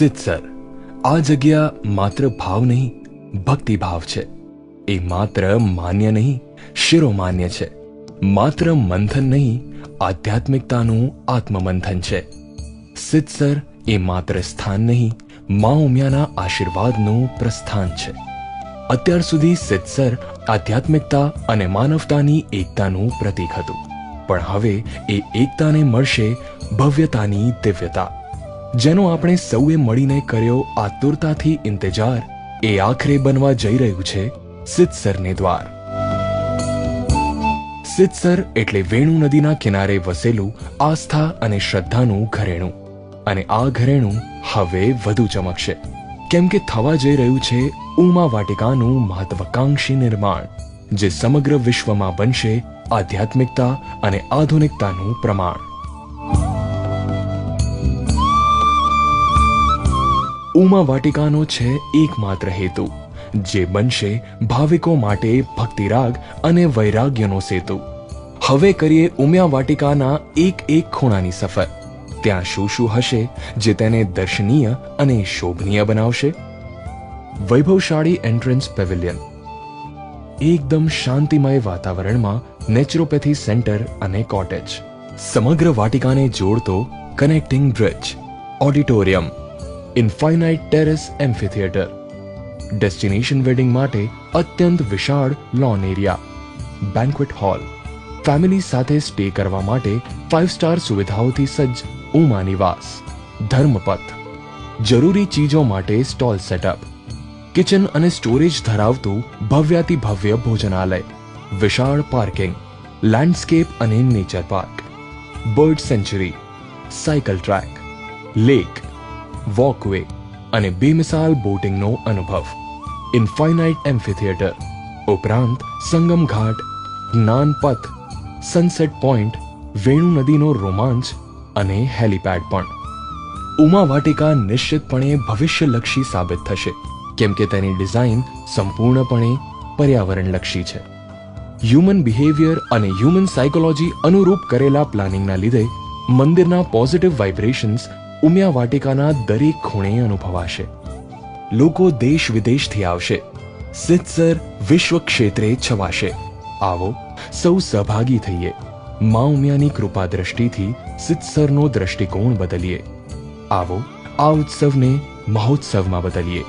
સિદ્ધસર આ જગ્યા માત્ર ભાવ નહીં, ભક્તિભાવ છે. એ માત્ર માન્ય નહીં, શિરોમાન્ય છે. માત્ર મંથન નહીં, આધ્યાત્મિકતાનું આત્મમંથન છે. સિદ્ધસર એ માત્ર સ્થાન નહીં, મા ઉમિયાના આશીર્વાદનું પ્રસ્થાન છે. અત્યાર સુધી સિદ્ધસર આધ્યાત્મિકતા અને માનવતાની એકતાનું પ્રતીક હતું. પણ હવે એ એકતાને મળશે ભવ્યતાની દિવ્યતા. જેનો આપણે સૌએ મળીને કર્યો આતુરતાથી ઇંતજાર, એ આખરે બનવા જઈ રહ્યું છે સિદ્ધસરને દ્વાર. સિદ્ધસર એટલે વેણુ નદીના કિનારે વસેલું આસ્થા અને શ્રદ્ધાનું ઘરેણું. અને આ ઘરેણું હવે વધુ ચમકશે. કેમ કે થવા જઈ રહ્યું છે ઉમા વાટિકાનું મહત્વકાંક્ષી નિર્માણ, જે સમગ્ર વિશ્વમાં બનશે આધ્યાત્મિકતા અને આધુનિકતાનું પ્રમાણ. ઉમા વાટિકાનો છે એકમાત્ર હેતુ, જે બનશે ભાવિકો માટે ભક્તિરાગ અને વૈરાગ્યનો સેતુ. હવે કરીએ ઉમિયા વાટિકાના એક એક ખૂણાની સફર. ત્યાં શું શું હશે, જે તેને દર્શનીય અને શોભનીય બનાવશે? વૈભવશાળી એન્ટ્રન્સ પેવિલિયન. એકદમ શાંતિમય વાતાવરણમાં નેચરોપેથી સેન્ટર અને કોટેજ. સમગ્ર વાટિકાને જોડતો connecting bridge. Auditorium. Infinite terrace amphitheatre destination wedding માટે અત્યંત વિશાળ lawn area banquet hall family સાથે સ્ટે કરવા માટે ફાઇવ સ્ટાર સુવિધાઓથી સજ્જ ઉમા નિવાસ. ધર્મપથ. જરૂરી ચીજો માટે સ્ટોલ સેટઅપ કિચન અને સ્ટોરેજ ધરાવતું ભવ્યાતિ ભવ્ય ભોજનાલય. વિશાળ પાર્કિંગ લેન્ડસ્કેપ અને nature park bird sanctuary cycle track lake walkway અને બેમિસાલ બોટિંગનો અનુભવ. ઇન્ફાઇનાઇટ એમ્ફીથિયેટર ઉપરાંત સંગમ ઘાટ જ્ઞાનપથ સનસેટ પોઈન્ટ વેણુ નદીનો રોમાંચ અને હેલીપેડ પણ. ઉમા વાટિકા નિશ્ચિતપણે ભવિષ્યલક્ષી સાબિત થશે, કેમ કે તેની ડિઝાઇન સંપૂર્ણપણે પર્યાવરણલક્ષી છે. હ્યુમન બિહેવિયર અને હ્યુમન સાયકોલોજી અનુરૂપ કરેલા પ્લાનિંગના લીધે મંદિરના પોઝિટિવ વાઇબ્રેશન્સ ઉમિયા વાટિકાના દરેક ખૂણે અનુભવાશે. લોકો દેશ વિદેશથી આવશે. સિદ્ધસર વિશ્વ ક્ષેત્રે છવાશે. આવો સૌ સહભાગી થઈએ. મા ઉમિયાની કૃપા દ્રષ્ટિથી સિદ્ધસરનો દ્રષ્ટિકોણ બદલીએ. આવો આ ઉત્સવને મહોત્સવમાં બદલીએ.